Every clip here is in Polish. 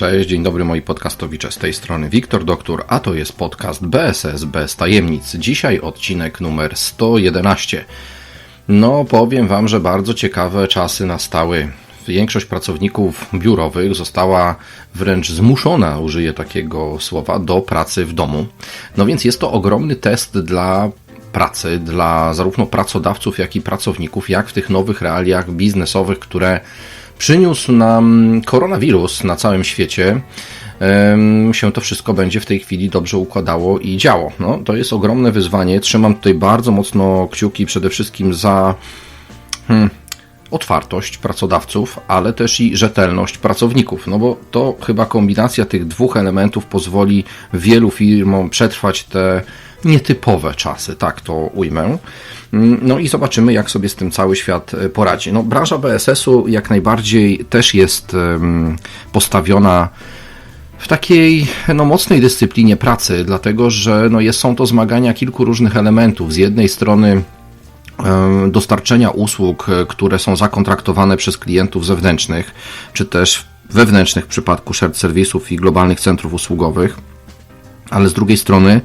Cześć, dzień dobry moi podcastowicze. Z tej strony Wiktor Doktor, a to jest podcast BSS bez tajemnic. Dzisiaj odcinek numer 111. No, powiem Wam, że bardzo ciekawe czasy nastały. Większość pracowników biurowych została wręcz zmuszona, użyję takiego słowa, do pracy w domu. No więc jest to ogromny test dla pracy, dla zarówno pracodawców, jak i pracowników, jak w tych nowych realiach biznesowych, które przyniósł nam koronawirus na całym świecie, się to wszystko będzie w tej chwili dobrze układało i działo. No, to jest ogromne wyzwanie. Trzymam tutaj bardzo mocno kciuki przede wszystkim za hmm, otwartość pracodawców, ale też i rzetelność pracowników, no bo to chyba kombinacja tych dwóch elementów pozwoli wielu firmom przetrwać te nietypowe czasy, tak to ujmę. No i zobaczymy, jak sobie z tym cały świat e, poradzi. No, branża BSS-u jak najbardziej też jest postawiona w takiej no, mocnej dyscyplinie pracy, dlatego że no, jest, są to zmagania kilku różnych elementów. Z jednej strony dostarczenia usług, e, które są zakontraktowane przez klientów zewnętrznych, czy też wewnętrznych w przypadku shared serwisów i globalnych centrów usługowych, ale z drugiej strony,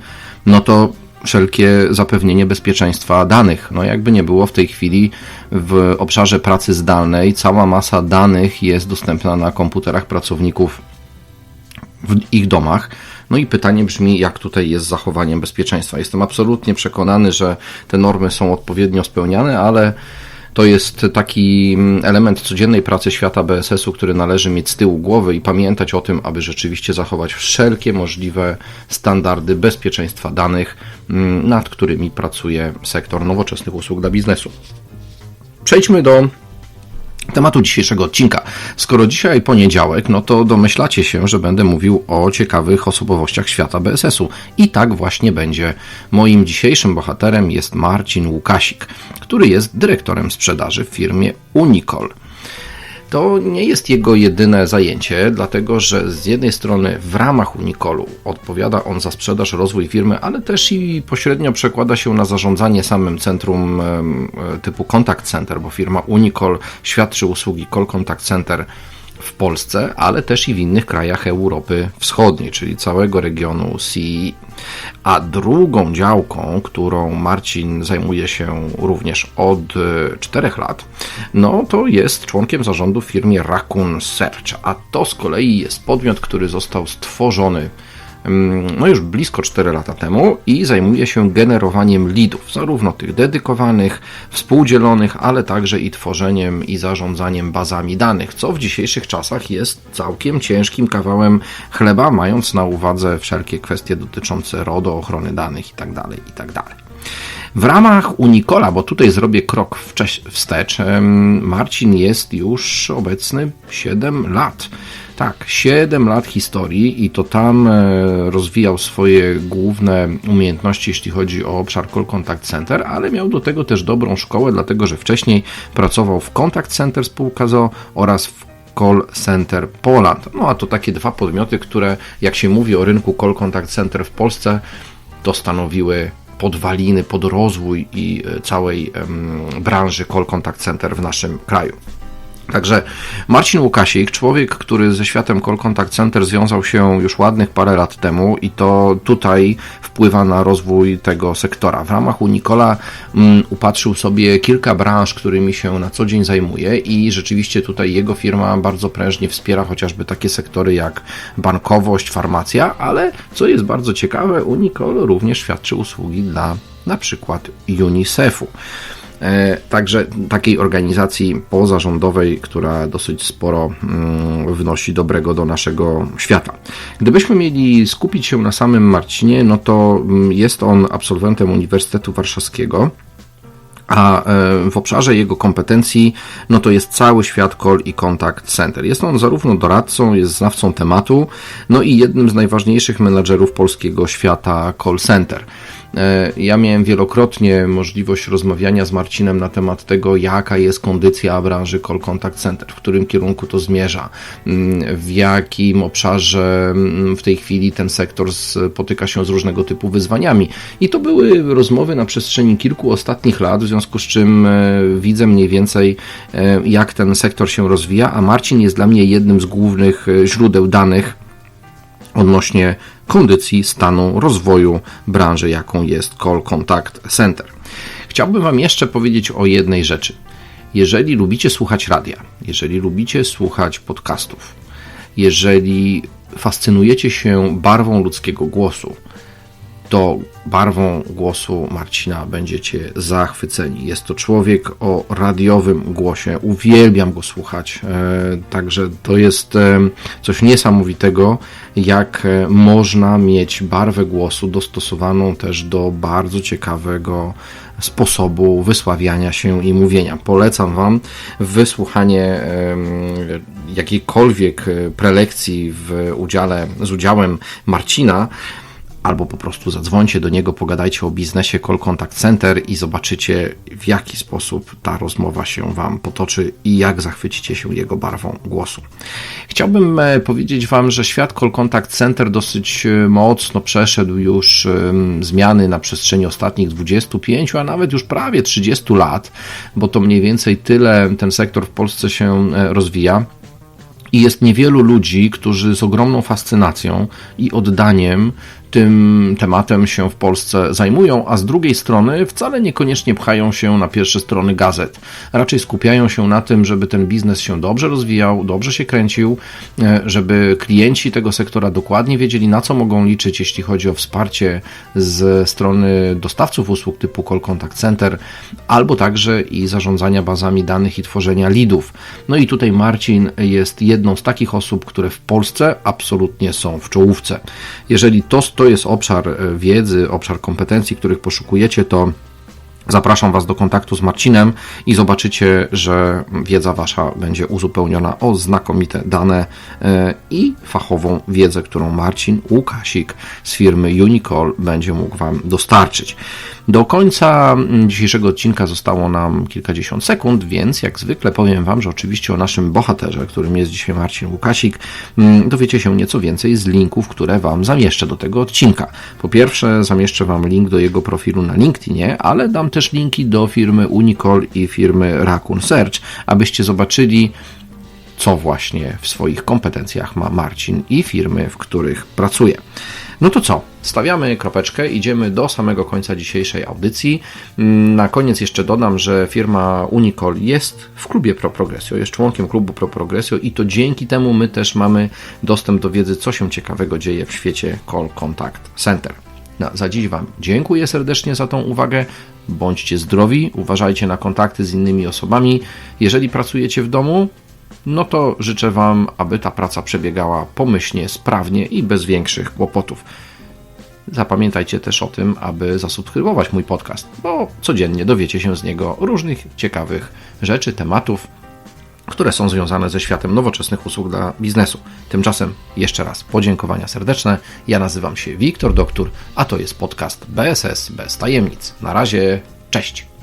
no to wszelkie zapewnienie bezpieczeństwa danych. No jakby nie było w tej chwili w obszarze pracy zdalnej, cała masa danych jest dostępna na komputerach pracowników w ich domach. No i pytanie brzmi, jak tutaj jest z zachowaniem bezpieczeństwa. Jestem absolutnie przekonany, że te normy są odpowiednio spełniane, ale to jest taki mm, element codziennej pracy świata BSS-u, który należy mieć z tyłu głowy i pamiętać o tym, aby rzeczywiście zachować wszelkie możliwe standardy bezpieczeństwa danych, mm, nad którymi pracuje sektor nowoczesnych usług dla biznesu. Przejdźmy do tematu dzisiejszego odcinka. Skoro dzisiaj poniedziałek, no to domyślacie się, że będę mówił o ciekawych osobowościach świata BSS-u. I tak właśnie będzie. Moim dzisiejszym bohaterem jest Marcin Łukasik, który jest dyrektorem sprzedaży w firmie Unicol to nie jest jego jedyne zajęcie, dlatego że z jednej strony w ramach Unicolu odpowiada on za sprzedaż, rozwój firmy, ale też i pośrednio przekłada się na zarządzanie samym centrum typu Contact Center, bo firma Unicol świadczy usługi Call Contact Center w Polsce, ale też i w innych krajach Europy Wschodniej, czyli całego regionu CE. A drugą działką, którą Marcin zajmuje się również od 4 lat, no to jest członkiem zarządu w firmie Raccoon Search, a to z kolei jest podmiot, który został stworzony no już blisko 4 lata temu i zajmuje się generowaniem leadów, zarówno tych dedykowanych, współdzielonych, ale także i tworzeniem i zarządzaniem bazami danych, co w dzisiejszych czasach jest całkiem ciężkim kawałem chleba, mając na uwadze wszelkie kwestie dotyczące RODO, ochrony danych itd. Tak itd. W ramach Unikola, bo tutaj zrobię krok wstecz, Marcin jest już obecny 7 lat. Tak, 7 lat historii i to tam e, rozwijał swoje główne umiejętności, jeśli chodzi o obszar Call Contact Center, ale miał do tego też dobrą szkołę, dlatego że wcześniej pracował w Contact Center spółka ZO oraz w Call Center Poland. No a to takie dwa podmioty, które jak się mówi o rynku Call Contact Center w Polsce, to stanowiły podwaliny pod rozwój i e, całej branży Call Contact Center w naszym kraju. Także Marcin Łukasik, człowiek, który ze światem Call Contact Center związał się już ładnych parę lat temu i to tutaj wpływa na rozwój tego sektora. W ramach Unikola um, upatrzył sobie kilka branż, którymi się na co dzień zajmuje i rzeczywiście tutaj jego firma bardzo prężnie wspiera chociażby takie sektory jak bankowość, farmacja, ale co jest bardzo ciekawe, Unicol również świadczy usługi dla na przykład UNICEF-u. E, także takiej organizacji pozarządowej, która dosyć sporo mm, wnosi dobrego do naszego świata. Gdybyśmy mieli skupić się na samym Marcinie, no to mm, jest on absolwentem Uniwersytetu Warszawskiego. A e, w obszarze jego kompetencji, no to jest cały świat call i contact center. Jest on zarówno doradcą, jest znawcą tematu, no i jednym z najważniejszych menadżerów polskiego świata call center. E, ja miałem wielokrotnie możliwość rozmawiania z Marcinem na temat tego, jaka jest kondycja branży Call Contact Center, w którym kierunku to zmierza, mm, w jakim obszarze mm, w tej chwili ten sektor spotyka się z różnego typu wyzwaniami. I to były rozmowy na przestrzeni kilku ostatnich lat, w związku z czym e, widzę mniej więcej, e, jak ten sektor się rozwija, a Marcin jest dla mnie jednym z głównych źródeł danych odnośnie kondycji stanu rozwoju branży, jaką jest Call Contact Center. Chciałbym Wam jeszcze powiedzieć o jednej rzeczy. Jeżeli lubicie słuchać radia, jeżeli lubicie słuchać podcastów, jeżeli fascynujecie się barwą ludzkiego głosu, to barwą głosu Marcina będziecie zachwyceni. Jest to człowiek o radiowym głosie. Uwielbiam go słuchać. E, także to jest e, coś niesamowitego, jak e, można mieć barwę głosu dostosowaną też do bardzo ciekawego sposobu wysławiania się i mówienia. Polecam Wam wysłuchanie jakiejkolwiek prelekcji w udziale, z udziałem Marcina albo po prostu zadzwońcie do niego, pogadajcie o biznesie Call Contact Center i zobaczycie, w jaki sposób ta rozmowa się Wam potoczy i jak zachwycicie się jego barwą głosu. Chciałbym e, powiedzieć Wam, że świat Call Contact Center dosyć e, mocno przeszedł już zmiany na przestrzeni ostatnich 25, a nawet już prawie 30 lat, bo to mniej więcej tyle ten sektor w Polsce się e, rozwija. I jest niewielu ludzi, którzy z ogromną fascynacją i oddaniem tym tematem się w Polsce zajmują, a z drugiej strony wcale niekoniecznie pchają się na pierwsze strony gazet. Raczej skupiają się na tym, żeby ten biznes się dobrze rozwijał, dobrze się kręcił, e, żeby klienci tego sektora dokładnie wiedzieli, na co mogą liczyć, jeśli chodzi o wsparcie z strony dostawców usług typu Call Contact Center, albo także i zarządzania bazami danych i tworzenia leadów. No i tutaj Marcin jest jedną z takich osób, które w Polsce absolutnie są w czołówce. Jeżeli to, to jest obszar e, wiedzy, obszar kompetencji, których poszukujecie, to Zapraszam Was do kontaktu z Marcinem i zobaczycie, że wiedza Wasza będzie uzupełniona o znakomite dane e, i fachową wiedzę, którą Marcin Łukasik z firmy Unicall będzie mógł Wam dostarczyć. Do końca dzisiejszego odcinka zostało nam kilkadziesiąt sekund, więc jak zwykle powiem Wam, że oczywiście o naszym bohaterze, którym jest dzisiaj Marcin Łukasik, dowiecie się nieco więcej z linków, które Wam zamieszczę do tego odcinka. Po pierwsze, zamieszczę Wam link do jego profilu na LinkedInie, ale dam też linki do firmy Unicol i firmy Raccoon Search, abyście zobaczyli, co właśnie w swoich kompetencjach ma Marcin i firmy, w których pracuje. No to co? Stawiamy kropeczkę, idziemy do samego końca dzisiejszej audycji. Na koniec jeszcze dodam, że firma Unicol jest w klubie Pro Progressio, jest członkiem klubu Pro Progressio i to dzięki temu my też mamy dostęp do wiedzy, co się ciekawego dzieje w świecie Call Contact Center. No, za dziś Wam dziękuję serdecznie za tą uwagę. Bądźcie zdrowi, uważajcie na kontakty z innymi osobami. Jeżeli pracujecie w domu, no to życzę Wam, aby ta praca przebiegała pomyślnie, sprawnie i bez większych kłopotów. Zapamiętajcie też o tym, aby zasubskrybować mój podcast, bo codziennie dowiecie się z niego różnych ciekawych rzeczy, tematów, które są związane ze światem nowoczesnych usług dla biznesu. Tymczasem jeszcze raz podziękowania serdeczne. Ja nazywam się Wiktor Doktor, a to jest podcast BSS bez tajemnic. Na razie, cześć.